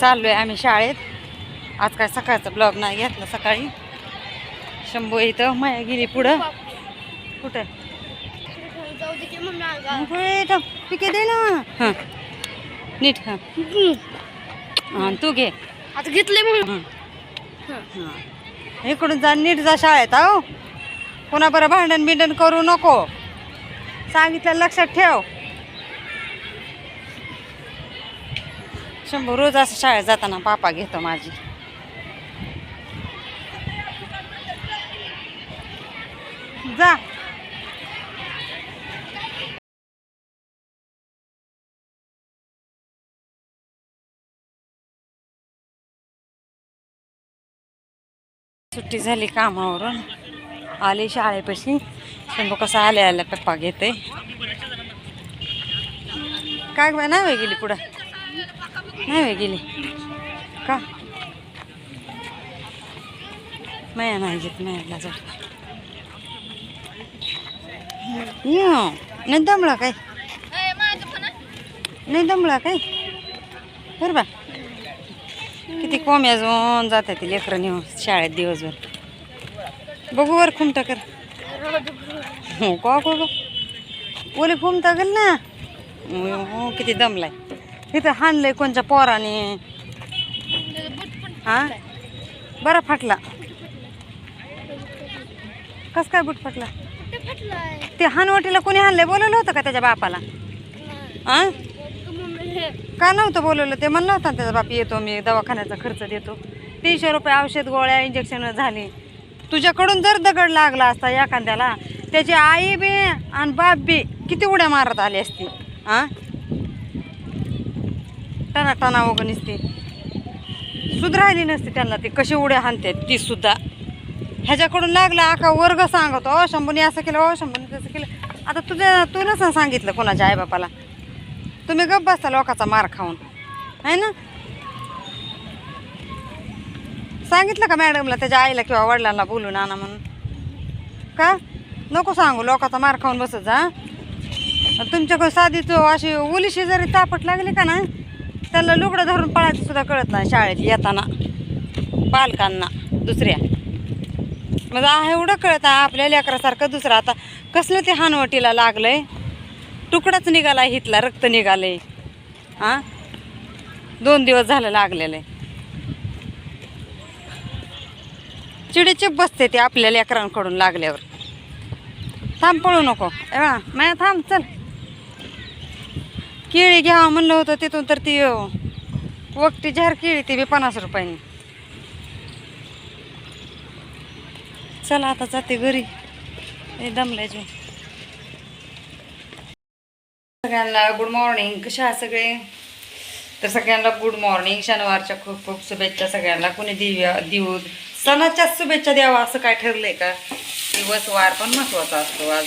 चाललोय आम्ही शाळेत. आज काय सकाळचा ब्लॉग नाही घेतला सकाळी. शंभू इथं माया गेली पुढं. कुठं? पिके दे ना. हां. नीट हां. हां तू घे. आता घेतले म्हणून. हां. हां. इकडून जा नीट जा शाळेत आहो पुन्हा बरं भांडण बिंडण करू नको. सांगितलं लक्षात ठेव. शंभर रोज असं शाळेत जाताना पापा घेतो माझी. जा. सुट्टी झाली कामावरून. आले शाळेपाशी. शंभू कसा आले आल्या पप्पा घेते. काय गं नाही गेली पुढं? नाही वे गेली. का? माया नाही घेत मायाला जा नाही दमला काय? नाही दमला काय? बरं बा. किती कोंब अजून जातात ते लेकरं नेऊन शाळेत दिवसभर. बघू वर खुमटा कर. हो का को ओले खुमटा गेल ना. हो किती दमलाय. तिथं हाणलंय कोणच्या पोराने. हा? बरा फाटला. कस काय बुट फाटला? ते हानवटीला कोणी हाणलंय बोलवलं होतं का त्याच्या बापाला? हा का नव्हतं बोलवलं? ते म्हणलं होतं ना त्याचा बाप येतो मी दवाखान्याचा खर्च देतो. तीनशे रुपये औषध गोळ्या इंजेक्शन झाली. तुझ्याकडून जर दगड लागला असता एखाद्याला त्याची आई बी आणि बाप बी किती उड्या मारत आली असती? हा टना टना वगैरे नसती सुधरायली नसती त्यांना ती कशी उड्या हाणते ती सुद्धा. ह्याच्याकडून लागला आका वर्ग सांगतो ओ शंभूने असं केलं ओ शंभूने तसं केलं. आता तुझ्या तू नसं सांगितलं कोणाच्या आईबापाला? तुम्ही गप्प बसता लोकाचा मार खाऊन. आहे ना? सांगितलं का मॅडमला त्याच्या आईला किंवा वडिलांना बोलून आणा म्हणून? का? नको सांगू लोकाचा मार खाऊन बसत जा तुमच्याकडे साधी तो अशी उलीशी जरी तापट लागली का ना त्याला लुगडं धरून पळायचं सुद्धा कळत नाही शाळेत येताना. पालकांना दुसऱ्या. मग आहे एवढं कळत आहे आपल्या लेकरासारखं दुसरं. आता कसलं ते हानवटीला लागलंय? तुकडाच निघाला हितला रक्त निघालंय. हां? दोन दिवस झालं लागलेलं आहे. चिडीचिप बसते ते आपल्या लेकरांकडून लागल्यावर. थांब पळू नको. ए थांब चल. केळी घ्यावं म्हणलं होतं तिथून तर ती वक्ती वकटी झार केळी ती बी पन्नास रुपयानी. चला आता जाते घरी. हे दमल्याचे सगळ्यांना गुड मॉर्निंग कशा आहात सगळे? तर सगळ्यांना गुड मॉर्निंग शनिवारच्या खूप खूप शुभेच्छा सगळ्यांना. कुणी दिव्या देऊ सणाच्याच शुभेच्छा द्यावा असं काय ठरलंय का? दिवस वार पण महत्त्वाचा असतो आज.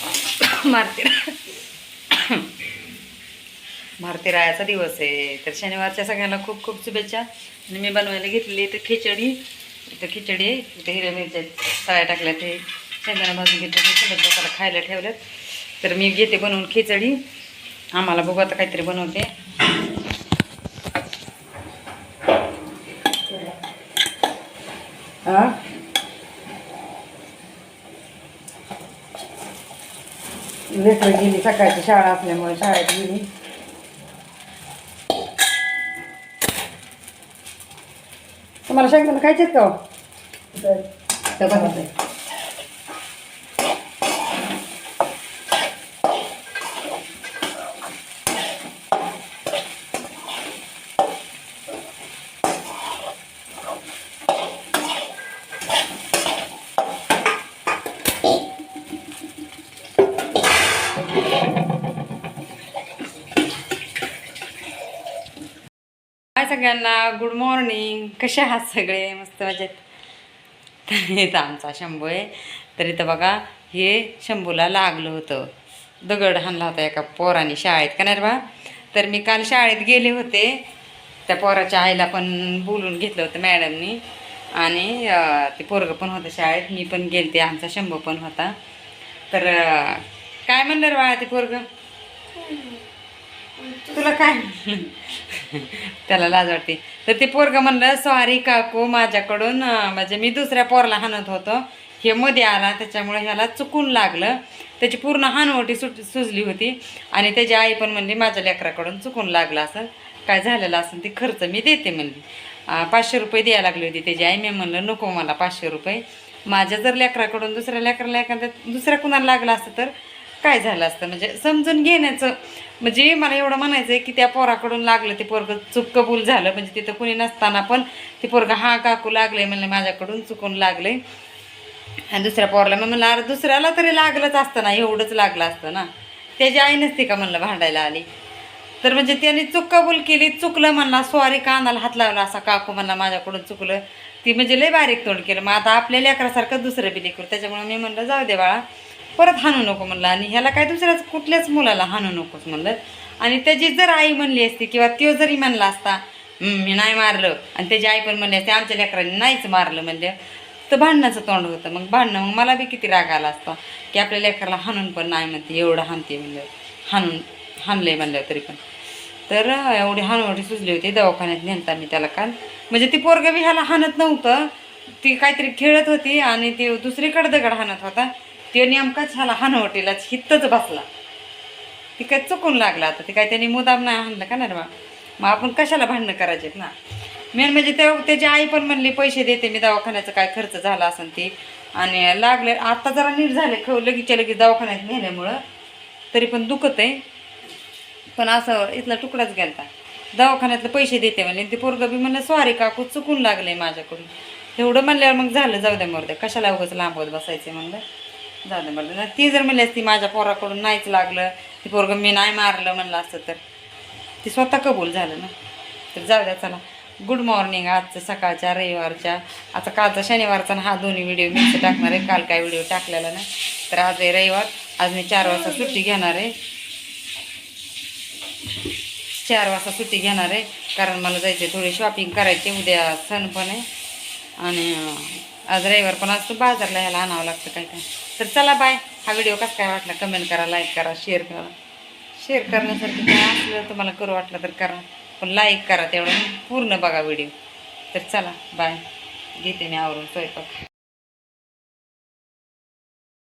मारती भारती रायाचा दिवस आहे. तर शनिवारच्या सगळ्यांना खूप खूप शुभेच्छा. आणि मी बनवायला घेतली तर खिचडी. इथं खिचडी आहे इथं हिरव्या मिरच्या तळ्या टाकल्या ते. शेंगदाणा भाजून घेतले ते लोकांना खायला ठेवल्यात. तर मी घेते बनवून खिचडी. आम्हाला बघू आता काहीतरी बनवते. हा? लेकरं गेली सकाळची शाळा असल्यामुळे शाळेत गेली. तुम्हाला शेंगदाणा खायचे का हो? तर बनवते सगळ्यांना गुड मॉर्निंग कसे आहात सगळे? मस्त मजेत. तर आमचा शंभू आहे. तर इथं बघा हे शंभूला लागलं होतं. दगड हाणला होता एका पोराने शाळेत का नाही रे बा? तर मी काल शाळेत गेले होते. त्या पोराच्या आईला पण बोलून घेतलं होतं मॅडमनी. आणि ते पोरगं पण होतं शाळेत मी पण गेलते आमचा शंभू पण होता. तर काय म्हणलं रे बाळा ते पोरगं? तुला काय? त्याला लाज वाटते. तर ते पोरगं म्हणलं सॉरी काकू माझ्याकडून म्हणजे मी दुसऱ्या पोरला हाणत होतो. हे मध्ये आला त्याच्यामुळे ह्याला चुकून लागलं. त्याची पूर्ण हानवटी सुट सुजली होती. आणि त्याची आई पण म्हणली माझ्या लेकराकडून चुकून लागलं असं. काय झालेलं असं? ते खर्च मी देते म्हणली. पाचशे रुपये द्यायला लागली होती त्याची आई. मी म्हणलं नको मला पाचशे रुपये. माझ्या जर लेकराकडून दुसऱ्या लेकराला एखाद्या दुसऱ्या कुणाला लागलं असतं तर काय झालं असतं? म्हणजे समजून घेण्याचं. म्हणजे मला एवढं म्हणायचं आहे की त्या पोराकडून लागलं ते पोरग चूक कबूल झालं. म्हणजे तिथं कुणी नसताना पण ते पोरग हा काकू लागले म्हणलं माझ्याकडून चुकून लागले आणि दुसऱ्या पोराला मग म्हणलं अरे दुसऱ्याला तरी लागलंच असतं ना एवढंच लागलं असतं ना. त्याची आई नसते का म्हणलं भांडायला आली? तर म्हणजे त्याने चूक कबूल केली चुकलं म्हणला सॉरी कानाला हात लावला असा काकू म्हणला माझ्याकडून चुकलं. ती म्हणजे लय बारीक तोंड केलं. मग आता आपल्या लेकरासारखं दुसरं बी लेकरू त्याच्यामुळे मी म्हणलं जाऊ दे बाळा परत हाणू नको म्हणलं. आणि ह्याला काय दुसऱ्याच कुठल्याच मुलाला हाणू नकोच म्हणलं. आणि त्याची जर आई म्हणली असती किंवा तो जरी म्हणला असता मी नाही मारलं. आणि त्याची आई पण म्हणली असते आमच्या लेकरांनी नाहीच मारलं म्हणलं तर भांडणाचं तोंड होतं. मग भांडणं मग मला बी किती राग आला असता की आपल्या लेकराला हाणून पण नाही म्हणते एवढं हाणते म्हणलं. हाणून हाणलंय म्हणलं तरी पण. तर एवढी हाणवटी सुचली होती दवाखान्यात नेलता मी त्याला काल. म्हणजे ती पोरगं बी ह्याला हाणत नव्हतं. ती काहीतरी खेळत होती आणि ती दुसरीकडे दगड हाणत होता. ते नेमकाच झाला हानवटीलाच हित्तच बसला. ती काय चुकून लागला आता ते काय त्यांनी मुदाम नाही आणलं का नाही बा? मग आपण कशाला भांडणं करायचेत ना? मेन म्हणजे ते त्याची आई पण म्हणली पैसे देते मी दवाखान्याचा काय खर्च झाला असेल ती. आणि लागले आता जरा नीट झाले ख लगेचच्या लगेच दवाखान्यात नेल्यामुळं तरी पण दुखत आहे. पण असं इथला तुकडाच गेलता. दवाखान्यातले पैसे देते म्हणले ते पोरगं बी म्हणलं सॉरी काकू चुकून लागले माझ्याकडून. एवढं म्हणल्यावर मग झालं जाऊ द्या मरते कशाला उगाच लांबवत बसायचे म्हणलं? जाऊ म्हणलं. ना ती जर म्हणली असती माझ्या पोराकडून नाहीच लागलं ती पोरगं मी नाही मारलं म्हणलं असतं तर. ती स्वतः कबूल झालं ना. तर जाऊ द्या चला. गुड मॉर्निंग आजचं सकाळच्या रविवारच्या. आता कालचा शनिवारचा आणि हा दोन्ही व्हिडिओ मिक्स टाकणार आहे. काल काय व्हिडिओ टाकलेला नाही. तर आज आहे रविवार. आज मी चार वाजता सुट्टी घेणार आहे. चार वाजता सुट्टी घेणार आहे. कारण मला जायचं थोडी शॉपिंग करायची उद्या सण पण आहे. आणि आज रविवार पण असतो. बाजारला ह्याला आणावं लागतं काय काय. तर चला बाय. हा व्हिडिओ कसा काय वाटला? कमेंट करा लाईक करा शेअर करा. शेअर करण्यासारखं काय असलं तुम्हाला करू वाटलं तर करा. पण लाईक करा तेवढं. पूर्ण बघा व्हिडिओ तर चला बाय घेते मी आवरून स्वयंपाक.